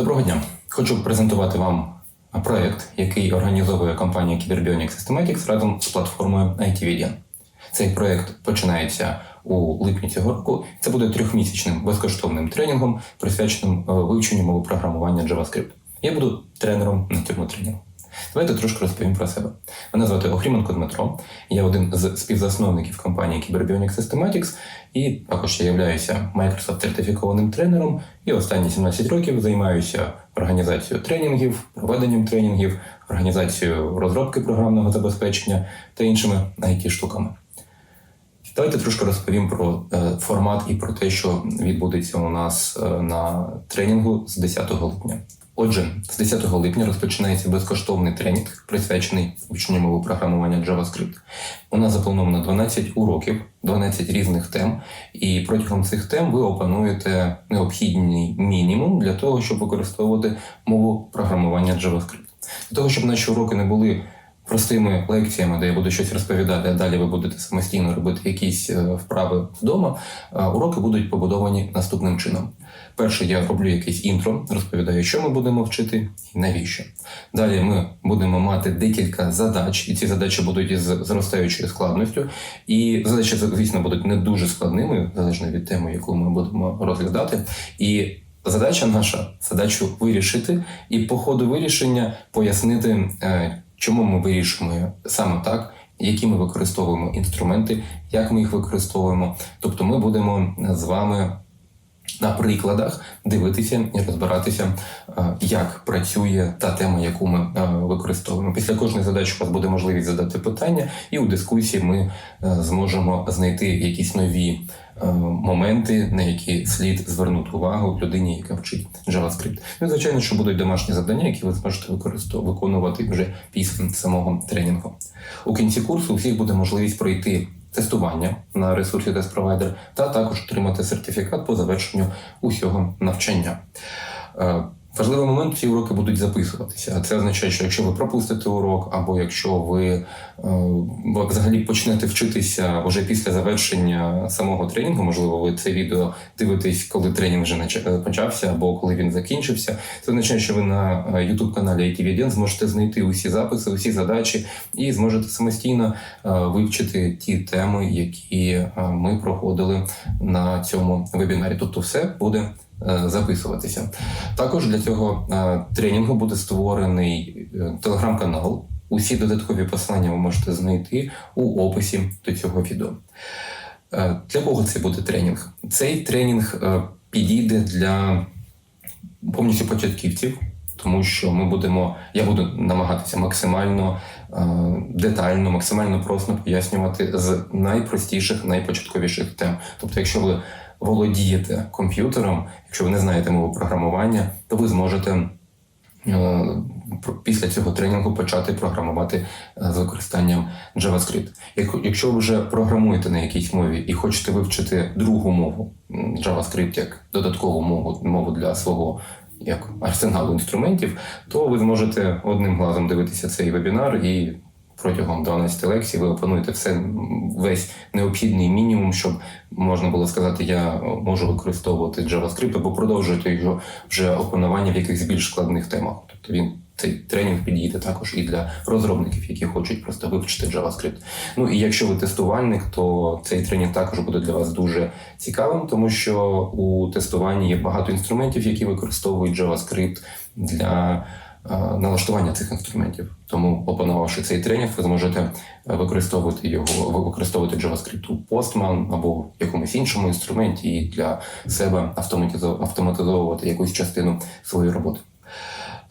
Доброго дня. Хочу презентувати вам проект, який організовує компанія Cyberbionic Systematics разом з платформою ITVDN. Цей проект починається у липні цього року. Це буде трьохмісячним безкоштовним тренінгом, присвяченим е, вивченню мови програмування JavaScript. Я буду тренером на цьому тренінгу. Давайте трошки розповім про себе. Мене звати Охріменко Дмитро. Я один з співзасновників компанії Cyberbionic Systematics і також я являюся Microsoft сертифікованим тренером. І останні 17 років займаюся організацією тренінгів, проведенням тренінгів, організацією розробки програмного забезпечення та іншими it штуками. Давайте трошки розповім про е, формат і про те, що відбудеться у нас е, на тренінгу з 10 липня. Отже, з 10 липня розпочинається безкоштовний тренінг, присвячений вченню мови програмування JavaScript. У нас заплановано 12 уроків, 12 різних тем, і протягом цих тем ви опануєте необхідний мінімум для того, щоб використовувати мову програмування JavaScript. Для того, щоб наші уроки не були простими лекціями, де я буду щось розповідати, а далі ви будете самостійно робити якісь е, вправи вдома. е, Уроки будуть побудовані наступним чином. Перше, я роблю якесь інтро, розповідаю, що ми будемо вчити і навіщо. Далі ми будемо мати декілька задач, і ці задачі будуть із зростаючою складністю. І задачі, звісно, будуть не дуже складними, залежно від теми, яку ми будемо розглядати. І задача наша задачу вирішити, і по ходу вирішення пояснити, е, чому ми вирішуємо саме так. Які ми використовуємо інструменти, як ми їх використовуємо. Тобто ми будемо з вами на прикладах дивитися і розбиратися, е, як працює та тема, яку ми е, використовуємо. Після кожної задачі у вас буде можливість задати питання, і у дискусії ми е, зможемо знайти якісь нові моменти, на які слід звернути увагу людині, яка вчить JavaScript. Ну, звичайно, що будуть домашні завдання, які ви зможете використовувати виконувати вже після самого тренінгу. У кінці курсу у всіх буде можливість пройти тестування на ресурсі тест-провайдер, та також отримати сертифікат по завершенню усього навчання. Важливий момент, ці уроки будуть записуватися. А це означає, що якщо ви пропустите урок, або якщо ви е, взагалі почнете вчитися вже після завершення самого тренінгу, можливо, ви це відео дивитесь, коли тренінг вже е, почався, або коли він закінчився. Це означає, що ви на е, youtube каналі ITVDN зможете знайти усі записи, усі задачі і зможете самостійно вивчити ті теми, які ми проходили на цьому вебінарі. Тобто, все буде записуватися. Також для цього е, тренінгу буде створений е, телеграм-канал. Усі додаткові посилання ви можете знайти у описі до цього відео. Е, Для кого це буде тренінг? Цей тренінг е, підійде для повністю початківців, тому що ми будемо, я буду намагатися максимально е, детально, максимально просто пояснювати з найпростіших, найпочатковіших тем. Тобто, якщо ви володієте комп'ютером, якщо ви не знаєте мову програмування, то ви зможете е, після цього тренінгу почати програмувати е, з використанням JavaScript. Якщо ви вже програмуєте на якійсь мові і хочете вивчити другу мову JavaScript як додаткову мову, мову для свого як арсеналу інструментів, то ви зможете одним глазом дивитися цей вебінар і протягом 12 лекцій ви опануєте все весь необхідний мінімум, щоб можна було сказати, я можу використовувати JavaScript або продовжувати його вже опанування в якихось більш складних темах. Тобто він цей тренінг підійде також і для розробників, які хочуть просто вивчити JavaScript. Ну і якщо ви тестувальник, то цей тренінг також буде для вас дуже цікавим, тому що у тестуванні є багато інструментів, які використовують JavaScript для налаштування цих інструментів. Тому, опанувавши цей тренінг, ви зможете е, використовувати його, використовувати JavaScript у Postman або в якомусь іншому інструменті і для себе автоматизо- автоматизовувати якусь частину своєї роботи.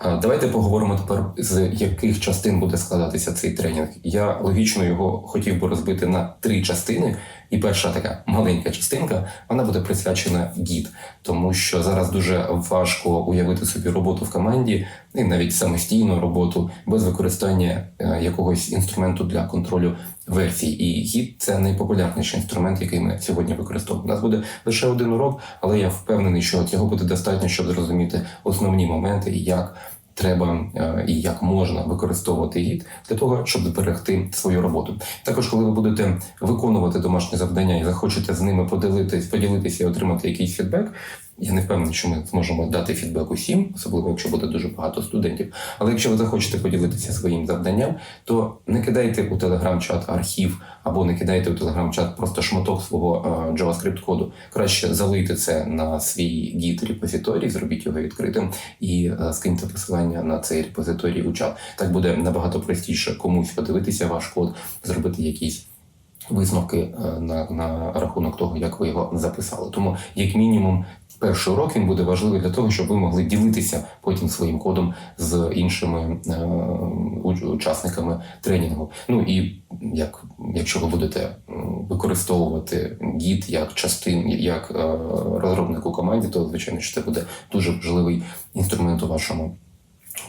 Е, Давайте поговоримо тепер, з яких частин буде складатися цей тренінг. Я логічно його хотів би розбити на три частини. І перша така маленька частинка вона буде присвячена гід, тому що зараз дуже важко уявити собі роботу в команді, і навіть самостійну роботу без використання е, якогось інструменту для контролю версій. І гід це найпопулярніший інструмент, який ми сьогодні використовуємо. У нас буде лише один урок, але я впевнений, що цього буде достатньо, щоб зрозуміти основні моменти і як треба е, і як можна використовувати гід для того, щоб зберегти свою роботу. Також, коли ви будете виконувати домашні завдання і захочете з ними поділитись, поділитися і отримати якийсь фідбек, Я не впевнений, що ми зможемо дати фідбек усім, особливо якщо буде дуже багато студентів. Але якщо ви захочете поділитися своїм завданням, то не кидайте у телеграм-чат архів або не кидайте у телеграм-чат просто шматок свого е, JavaScript коду. Краще залийте це на свій git репозиторій, зробіть його відкритим і е, скиньте посилання на цей репозиторій у чат. Так буде набагато простіше комусь подивитися ваш код, зробити якісь висновки е, на, на рахунок того, як ви його записали. Тому, як мінімум, перший урок він буде важливий для того, щоб ви могли ділитися потім своїм кодом з іншими е, учасниками тренінгу. Ну і як, якщо ви будете використовувати гід як частин, як розробнику розробник у команді, то звичайно що це буде дуже важливий інструмент у вашому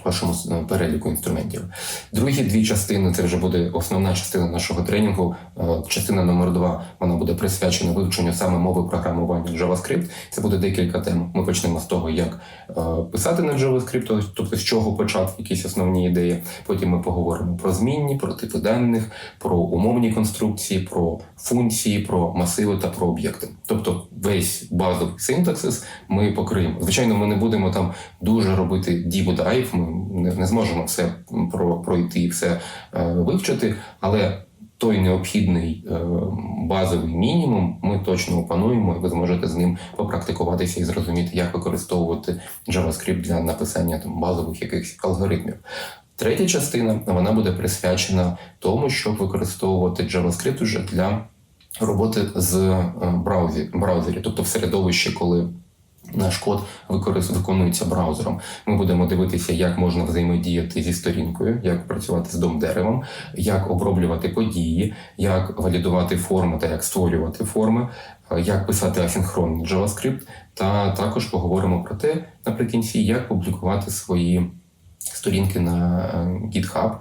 вашому е, переліку інструментів. Другі дві частини це вже буде основна частина нашого тренінгу. Е, Частина номер два вона буде присвячена вивченню саме мови програмування JavaScript. Це буде декілька тем. Ми почнемо з того, як е, писати на JavaScript, тобто з чого почати якісь основні ідеї. Потім ми поговоримо про змінні, про типи даних, про умовні конструкції, про функції, про масиви та про об'єкти. Тобто весь базовий синтаксис ми покриємо. Звичайно, ми не будемо там дуже робити deep dive, ми не, не зможемо все про, пройти і все е, вивчити, але той необхідний е, базовий мінімум ми точно опануємо, і ви зможете з ним попрактикуватися і зрозуміти, як використовувати JavaScript для написання там базових якихось алгоритмів. Третя частина вона буде присвячена тому, щоб використовувати JavaScript уже для роботи з е, браузі, браузері, тобто в середовищі, коли наш код виконується браузером. Ми будемо дивитися, як можна взаємодіяти зі сторінкою, як працювати з дом-деревом, як оброблювати події, як валідувати форми та як створювати форми, е, як писати асинхронний JavaScript, та також поговоримо про те наприкінці, як публікувати свої сторінки на е, GitHub.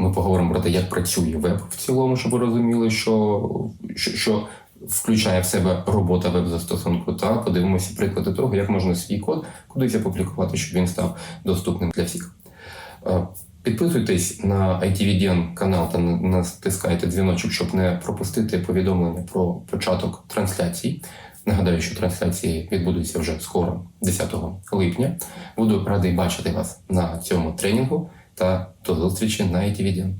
Ми поговоримо про те, як працює веб в цілому, щоб ви розуміли, що, що, що включає в себе робота веб-застосунку, та подивимося приклади того, як можна свій код кудись опублікувати, щоб він став доступним для всіх. Е, Підписуйтесь на ITVDN канал та натискайте дзвіночок, щоб не пропустити повідомлення про початок трансляцій. Нагадаю, що трансляції відбудуться вже скоро, 10 липня. Буду радий бачити вас на цьому тренінгу та до зустрічі на ITVDN.